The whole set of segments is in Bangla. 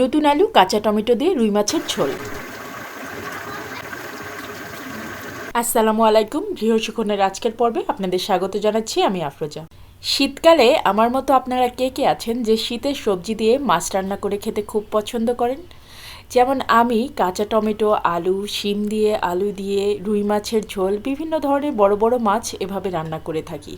নতুন আলু, কাঁচা টমেটো দিয়ে রুই মাছের ঝোল। আসসালামু আলাইকুম গৃহসুখনের আজকের পর্বে আপনাদের স্বাগত জানাচ্ছি আমি আফরোজা। শীতকালে আমার মতো আপনারা কে কে আছেন যে শীতের সবজি দিয়ে মাছ রান্না করে খেতে খুব পছন্দ করেন? যেমন আমি কাঁচা টমেটো, আলু, শিম দিয়ে, আলু দিয়ে, রুই মাছের ঝোল, বিভিন্ন ধরনের বড় বড় মাছ এভাবে রান্না করে থাকি।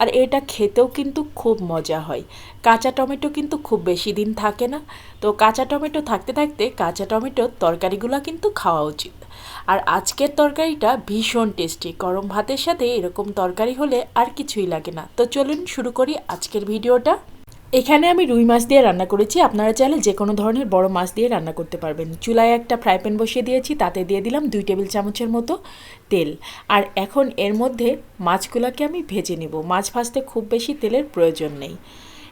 আর এটা খেতেও কিন্তু খুব মজা হয়। কাঁচা টমেটো কিন্তু খুব বেশি দিন থাকে না। তো কাঁচা টমেটো থাকতে থাকতে কাঁচা টমেটোর তরকারিগুলো কিন্তু খাওয়া উচিত। আর আজকের তরকারিটা ভীষণ টেস্টি। গরম ভাতের সাথে এরকম তরকারি হলে আর কিছুই লাগে না। তো চলুন শুরু করি আজকের ভিডিওটা। এখানে আমি রুই মাছ দিয়ে রান্না করেছি। আপনারা চাইলে যে কোনো ধরনের বড় মাছ দিয়ে রান্না করতে পারবেন। চুলায় একটা ফ্রাই প্যান বসিয়ে দিয়েছি, তাতে দিয়ে দিলাম দুই টেবিল চামচের মতো তেল। আর এখন এর মধ্যে মাছগুলোকে আমি ভেজে নেব। মাছ ভাজতে খুব বেশি তেলের প্রয়োজন নেই।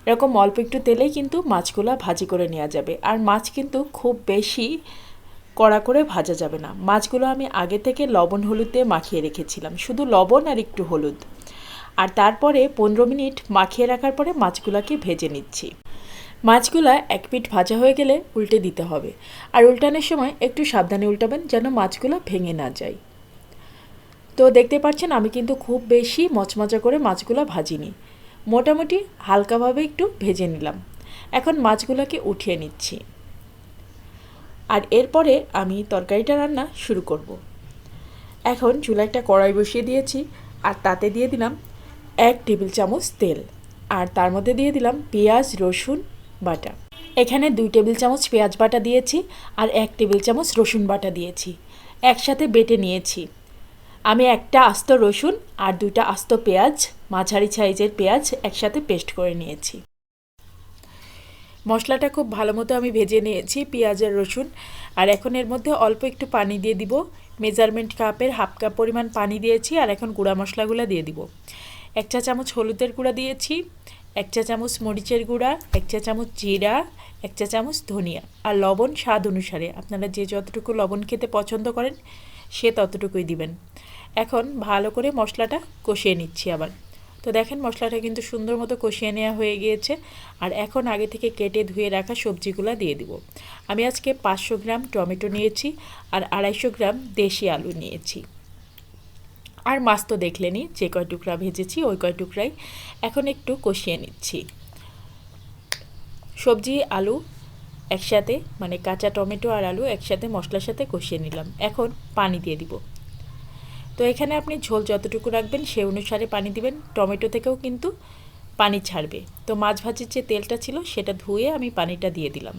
এরকম অল্প একটু তেলেই কিন্তু মাছগুলো ভাজি করে নেওয়া যাবে। আর মাছ কিন্তু খুব বেশি কড়া করে ভাজা যাবে না। মাছগুলো আমি আগে থেকে লবণ, হলুদ দিয়ে মাখিয়ে রেখেছিলাম। শুধু লবণ আর একটু হলুদ। আর তারপরে পনেরো মিনিট মাখিয়ে রাখার পরে মাছগুলোকে ভেজে নিচ্ছি। মাছগুলা এক পিঠ ভাজা হয়ে গেলে উল্টে দিতে হবে। আর উল্টানোর সময় একটু সাবধানে উল্টাবেন যেন মাছগুলো ভেঙে না যায়। তো দেখতে পাচ্ছেন আমি কিন্তু খুব বেশি মচমচা করে মাছগুলো ভাজিনি। মোটামুটি হালকাভাবে একটু ভেজে নিলাম। এখন মাছগুলোকে উঠিয়ে নিচ্ছি। আর এরপরে আমি তরকারিটা রান্না শুরু করব। এখন চুলা একটা কড়াই বসিয়ে দিয়েছি। আর তাতে দিয়ে দিলাম এক টেবিল চামচ তেল। আর তার মধ্যে দিয়ে দিলাম পেঁয়াজ, রসুন, বাটা। এখানে দুই টেবিল চামচ পেঁয়াজ বাটা দিয়েছি আর এক টেবিল চামচ রসুন বাটা দিয়েছি। একসাথে বেটে নিয়েছি। আমি একটা আস্ত রসুন আর দুটা আস্ত পেঁয়াজ, মাঝারি সাইজের পেঁয়াজ একসাথে পেস্ট করে নিয়েছি। মশলাটা খুব ভালো মতো আমি ভেজে নিয়েছি পেঁয়াজ আর রসুন। আর এখন এর মধ্যে অল্প একটু পানি দিয়ে দিব। মেজারমেন্ট কাপের হাফ কাপ পরিমাণ পানি দিয়েছি আর এখন গুঁড়া মশলাগুলো দিয়ে দিব। এক চা চামচ হলুদের গুঁড়া দিয়েছি এক চা চামচ মরিচের গুঁড়া এক চা চামচ জিরা এক চা চামচ ধনিয়া আর লবণ স্বাদ অনুসারে। আপনারা যে যতটুকু লবণ খেতে পছন্দ করেন, সে ততটুকুই দিবেন। এখন ভালো করে মশলাটা কষিয়ে নিচ্ছি আবার। তো দেখেন মশলাটা কিন্তু সুন্দর মতো কষিয়ে নেওয়া হয়ে গিয়েছে। আর এখন আগে থেকে কেটে ধুয়ে রাখা সবজিগুলো দিয়ে দিব। আমি আজকে পাঁচশো গ্রাম টমেটো নিয়েছি আর আড়াইশো গ্রাম দেশি আলু নিয়েছি। আর মাছ তো দেখলেনি যে কয় টুকরা ভেজেছি, ওই কয় টুকরাই এখন একটু কষিয়ে নিচ্ছি। সবজি, আলু একসাথে মানে কাঁচা টমেটো আর আলু একসাথে মশলার সাথে কষিয়ে নিলাম। এখন পানি দিয়ে দিব। তো এখানে আপনি ঝোল যতটুকু রাখবেন, সে অনুসারে পানি দিবেন। টমেটো থেকেও কিন্তু পানি ছাড়বে। তো মাছ ভাজির যে তেলটা ছিল, সেটা ধুয়ে আমি পানিটা দিয়ে দিলাম।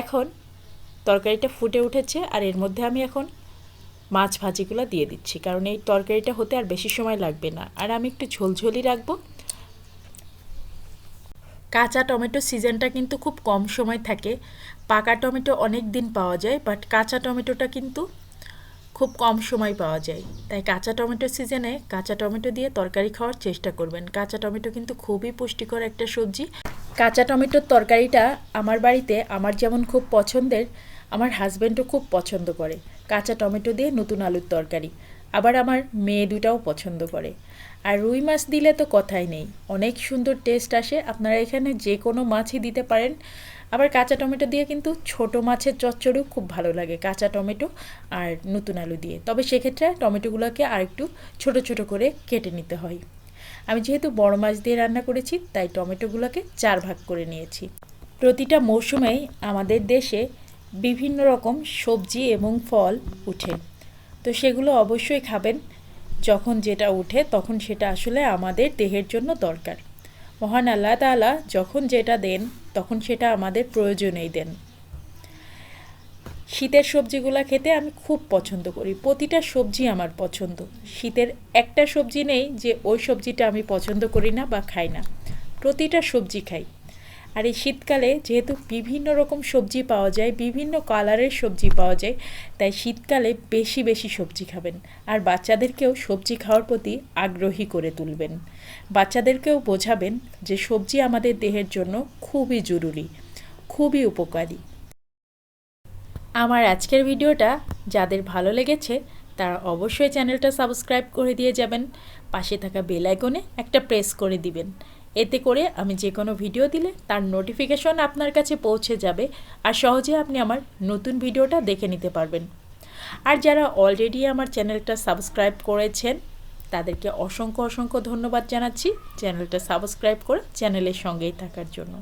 এখন তরকারিটা ফুটে উঠেছে, আর এর মধ্যে আমি এখন মাছ ভাজিগুলো দিয়ে দিচ্ছি, কারণ এই তরকারিটা হতে আর বেশি সময় লাগবে না। আর আমি একটু ঝোলঝোলই রাখব। কাঁচা টমেটো সিজনটা কিন্তু খুব কম সময় থাকে। পাকা টমেটো অনেক দিন পাওয়া যায় বাট কাঁচা টমেটোটা কিন্তু খুব কম সময় পাওয়া যায়। তাই কাঁচা টমেটো সিজনে কাঁচা টমেটো দিয়ে তরকারি খাওয়ার চেষ্টা করবেন। কাঁচা টমেটো কিন্তু খুবই পুষ্টিকর একটা সবজি। কাঁচা টমেটোর তরকারিটা আমার বাড়িতে আমার যেমন খুব পছন্দের, আমার হাজব্যান্ডও খুব পছন্দ করে। কাঁচা টমেটো দিয়ে নতুন আলুর তরকারি। আবার আমার মেয়ে দুটাও পছন্দ করে। আর রুই মাছ দিলে তো কথাই নেই। অনেক সুন্দর টেস্ট আসে। আপনারা এখানে যে কোনো মাছই দিতে পারেন। আবার কাঁচা টমেটো দিয়ে কিন্তু ছোট মাছের চচ্চড়িও খুব ভালো লাগে, কাঁচা টমেটো আর নতুন আলু দিয়ে। তবে সেক্ষেত্রে টমেটোগুলোকে আর একটু ছোট ছোট করে কেটে নিতে হয়। আমি যেহেতু বড় মাছ দিয়ে রান্না করেছি, তাই টমেটোগুলোকে চার ভাগ করে নিয়েছি। প্রতিটা মৌসুমেই আমাদের দেশে বিভিন্ন রকম সবজি এবং ফল উঠে। তো সেগুলো অবশ্যই খাবেন। যখন যেটা উঠে, তখন সেটা আসলে আমাদের দেহের জন্য দরকার। মহান আল্লাহ তালা যখন যেটা দেন, তখন সেটা আমাদের প্রয়োজনেই দেন। শীতের সবজিগুলো খেতে আমি খুব পছন্দ করি। প্রতিটা সবজি আমার পছন্দ। শীতের একটা সবজি নেই যে ওই সবজিটা আমি পছন্দ করি না বা খাই না। প্রতিটা সবজি খাই। আর এই শীতকালে যেহেতু বিভিন্ন রকম সবজি পাওয়া যায়, বিভিন্ন কালারের সবজি পাওয়া যায়, তাই শীতকালে বেশি বেশি সবজি খাবেন। আর বাচ্চাদেরকেও সবজি খাওয়ার প্রতি আগ্রহী করে তুলবেন। বাচ্চাদেরকেও বোঝাবেন যে সবজি আমাদের দেহের জন্য খুবই জরুরি, খুবই উপকারী। আমার আজকের ভিডিওটা যাদের ভালো লেগেছে, তারা অবশ্যই চ্যানেলটা সাবস্ক্রাইব করে দিয়ে যাবেন। পাশে থাকা বেল আইকনে একটা প্রেস করে দিবেন। এতে করে আমি যে কোনো ভিডিও দিলে তার নোটিফিকেশন আপনার কাছে পৌঁছে যাবে আর সহজে আপনি আমার নতুন ভিডিওটা দেখে নিতে পারবেন। আর যারা অলরেডি আমার চ্যানেলটা সাবস্ক্রাইব করেছেন, তাদেরকে অসংখ্য অসংখ্য ধন্যবাদ জানাচ্ছি চ্যানেলটা সাবস্ক্রাইব করে চ্যানেলের সঙ্গেই থাকার জন্য।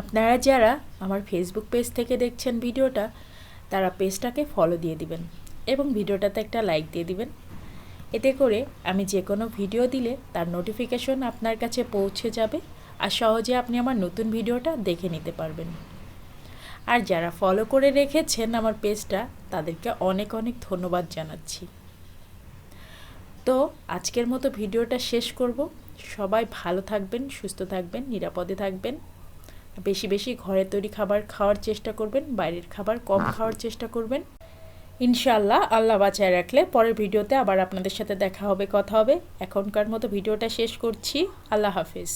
আপনারা যারা আমার ফেসবুক পেজ থেকে দেখছেন ভিডিওটা তারা পেজটাকে ফলো দিয়ে দিবেন এবং ভিডিওটাতে একটা লাইক দিয়ে দিবেন। এতে করে আমি যে কোনো ভিডিও দিলে তার নোটিফিকেশন আপনার কাছে পৌঁছে যাবে আর সহজে আপনি আমার নতুন ভিডিওটা দেখে নিতে পারবেন। আর যারা ফলো করে রেখেছেন আমার পেজটা তাদেরকে অনেক অনেক ধন্যবাদ জানাচ্ছি। তো আজকের মতো ভিডিওটা শেষ করব। সবাই ভালো থাকবেন সুস্থ থাকবেন নিরাপদে থাকবেন। বেশি বেশি ঘরে তৈরি খাবার খাওয়ার চেষ্টা করবেন বাইরের খাবার কম খাওয়ার চেষ্টা করবেন। ইনশাআল্লাহ, আল্লাহ বাঁচায় রাখলে পরের ভিডিওতে আবার আপনাদের সাথে দেখা হবে, কথা হবে। এখনকার মতো ভিডিওটা শেষ করছি। আল্লাহ হাফিজ।